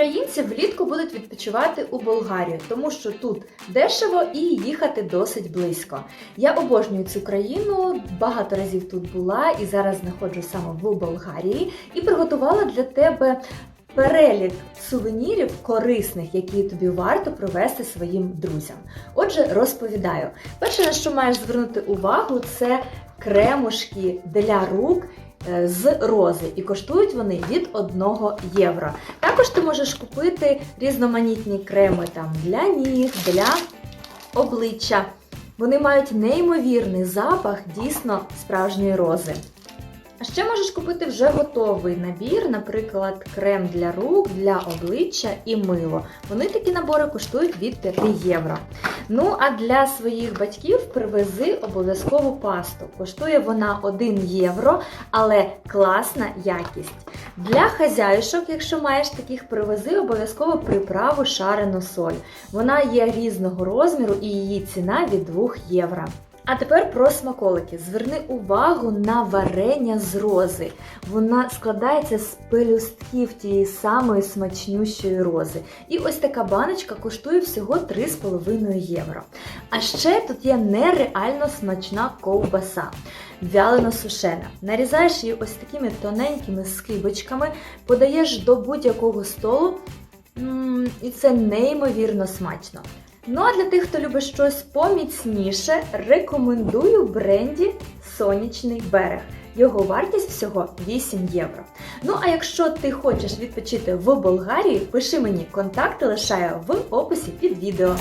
українці влітку будуть відпочивати у Болгарію, тому що тут дешево і їхати досить близько. Я обожнюю цю країну, багато разів тут була і зараз знаходжусь саме в Болгарії і приготувала для тебе. Перелік сувенірів корисних, які тобі варто привезти своїм друзям. Отже, розповідаю. Перше, на що маєш звернути увагу, це кремушки для рук з рози, і коштують вони від 1 євро. Також ти можеш купити різноманітні креми там для ніг, для обличчя. Вони мають неймовірний запах дійсно справжньої рози. А ще можеш купити вже готовий набір, наприклад, крем для рук, для обличчя і мило. Вони такі набори коштують від 5 євро. Ну а для своїх батьків привези обов'язкову пасту. Коштує вона 1 євро, але класна якість. Для хазяюшок, якщо маєш таких, привези обов'язково приправу шарену соль. Вона є різного розміру і її ціна від 2 євро. А тепер про смаколики. Зверни увагу на варення з рози. Вона складається з пелюстків тієї самої смачнющої рози. І ось така баночка коштує всього 3,5 євро. А ще тут є нереально смачна ковбаса. Вялено сушена. Нарізаєш її ось такими тоненькими скибочками, подаєш до будь-якого столу, і це неймовірно смачно. Ну а для тих, хто любить щось поміцніше, рекомендую бренді Сонячний берег. Його вартість всього 8 євро. Ну а якщо ти хочеш відпочити в Болгарії, пиши мені контакти лишаю в описі під відео.